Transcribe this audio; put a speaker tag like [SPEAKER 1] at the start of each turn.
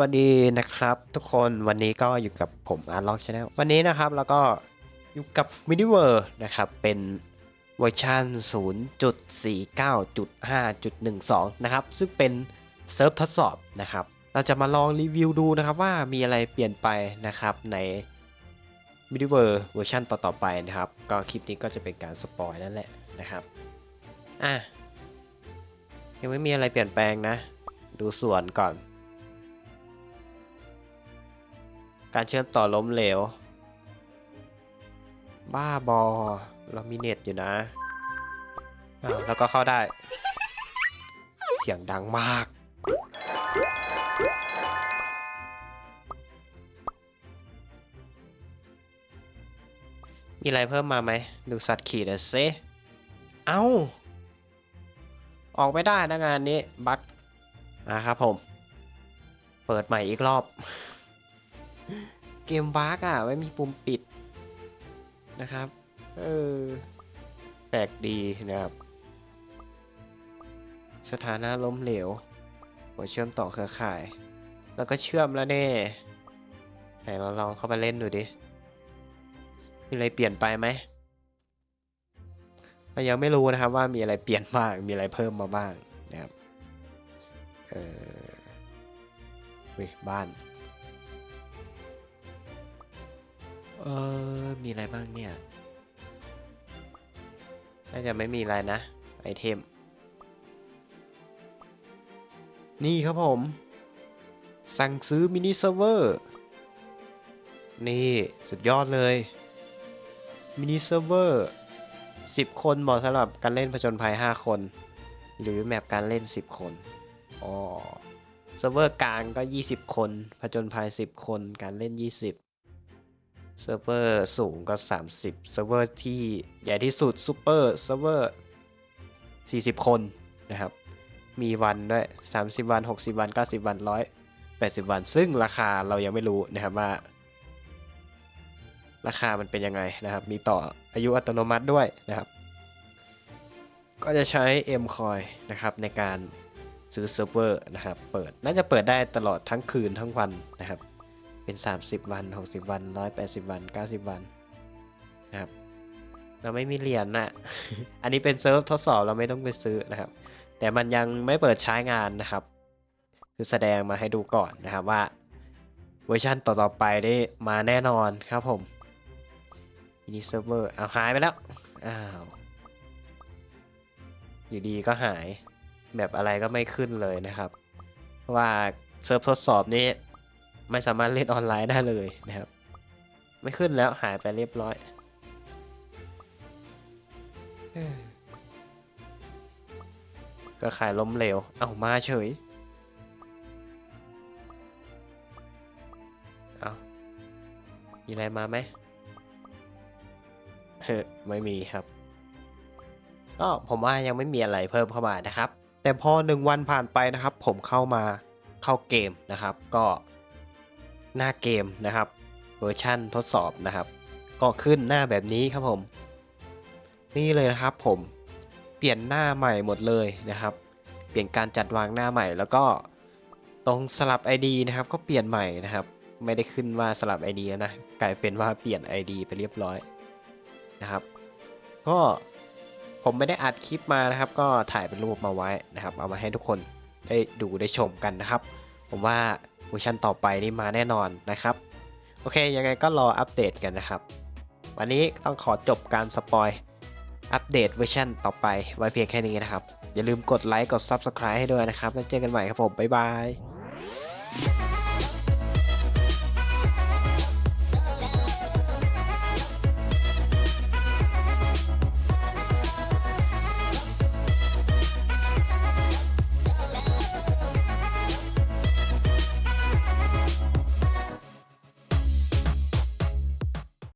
[SPEAKER 1] วัสดีนะครับทุกคนวันนี้ก็อยู่กับผมอาร์ล็อกชาแนลวันนี้นะครับแล้วก็อยู่กับ m i n i v e r นะครับเป็นเวอร์ชัน0.49.5.12 นะครับ ซึ่งเป็นเซิร์ฟทดสอบนะครับ เราจะมาลองรีวิวดูนะครับว่ามีอะไรเปลี่ยนไปนะครับใน m i n i v e r เวอร์ชันต่อๆไปนะครับ ก็คลิปนี้ก็จะเป็นการสปอยนั่นแหละนะครับอะยังไม่มีอะไรเปลี่ยนแปลงนะ ดูส่วนก่อน การเชื่อมต่อล้มเหลว บ้าบอ เรามีเน็ตอยู่นะอ้าแล้วก็เข้าได้ เสียงดังมาก มีอะไรเพิ่มมาไหม ดูสัตว์ขี่หน่อยสิเอ้า ออกไม่ได้นะงานนี้ บั๊กนะครับผม เปิดใหม่อีกรอบ เกมบากอะไม่มีปุ่มปิดนะครับ เออ แปลกดีนะครับ สถานะล้มเหลว หัวเชื่อมต่อเครือข่าย แล้วก็เชื่อมแล้วเน่ไหนเราลองเข้าไปเล่นดูดิ มีอะไรเปลี่ยนไปไหมเรายังไม่รู้นะครับว่ามีอะไรเปลี่ยนบ้าง มีอะไรเพิ่มมาบ้างนะครับ เออเฮ้ยบ้าน เออ มีอะไรบ้างเนี่ย น่าจะไม่มีอะไรนะ ไอเทม นี่ครับผม สั่งซื้อมินิเซิร์ฟเวอร์ นี่ สุดยอดเลย มินิเซิร์ฟเวอร์ 10 คนเหมาะสำหรับการเล่นผจญภัย 5 คน หรือแมปการเล่น 10 คน อ๋อเซิร์ฟเวอร์กลางก็ 20 คน ผจญภัย 10 คน การเล่น 20 เซิร์ฟเวอร์สูงก็ 30 เซิร์ฟเวอร์ที่ใหญ่ที่สุดซูเปอร์เซิร์ฟเวอร์ 40 คนนะครับ มีวันด้วย 30 วัน 60 วัน 90 วัน 180 วัน ซึ่งราคาเรายังไม่รู้นะครับว่า ราคามันเป็นยังไงนะครับ มีต่ออายุอัตโนมัติด้วยนะครับ ก็จะใช้ M coin นะครับในการซื้อเซิร์ฟเวอร์นะครับ เปิด น่าจะเปิดได้ตลอดทั้งคืนทั้งวันนะครับ เป็น 30 วัน 60 วัน 180 วัน 90 วันนะครับ เราไม่มีเหรียญน่ะอันนี้เป็นเซิร์ฟทดสอบเราไม่ต้องไปซื้อนะครับ แต่มันยังไม่เปิดใช้งานนะครับ คือแสดงมาให้ดูก่อนนะครับว่าเวอร์ชันต่อๆไปได้มาแน่นอนครับผมมินิเซิร์ฟเวอร์เอาหายไปแล้ว อ้าว อยู่ดีก็หายแบบอะไรก็ไม่ขึ้นเลยนะครับ เพราะว่าเซิร์ฟทดสอบนี้ ไม่สามารถเล่นออนไลน์ได้เลยนะครับ ไม่ขึ้นแล้วหายไปเรียบร้อยก็ขายล้มเหลว เอามาเฉย เอามีอะไรมาไหมเฮ้ไม่มีครับ ก็ผมว่ายังไม่มีอะไรเพิ่มเข้ามานะครับ แต่พอหนึ่งวันผ่านไปนะครับ ผมเข้ามาเข้าเกมนะครับ ก็ หน้าเกมนะครับเวอร์ชั่นทดสอบนะครับ ก็ขึ้นหน้าแบบนี้ครับผม นี่เลยนะครับผมเปลี่ยนหน้าใหม่หมดเลยนะครับ เปลี่ยนการจัดวางหน้าใหม่ แล้วก็ตรงสลับ ID นะครับ ก็เปลี่ยนใหม่นะครับ ไม่ได้ขึ้นว่าสลับ ID นะกลายเป็นว่าเปลี่ยน ID ไปเรียบร้อยนะครับ ก็ผมไม่ได้อัดคลิปมานะครับ ก็ถ่ายเป็นรูปมาไว้นะครับ เอามาให้ทุกคนได้ดูได้ชมกันนะครับ ผมว่า เวอร์ชันต่อไปนี่มาแน่นอนนะครับ โอเค ยังไงก็รออัปเดตกันนะครับ วันนี้ต้องขอจบการสปอยอัปเดตเวอร์ชันต่อไปไว้เพียงแค่นี้นะครับ อย่าลืมกดไลค์กด Subscribe ให้ด้วยนะครับ แล้วเจอกันใหม่ครับผม บ๊ายบาย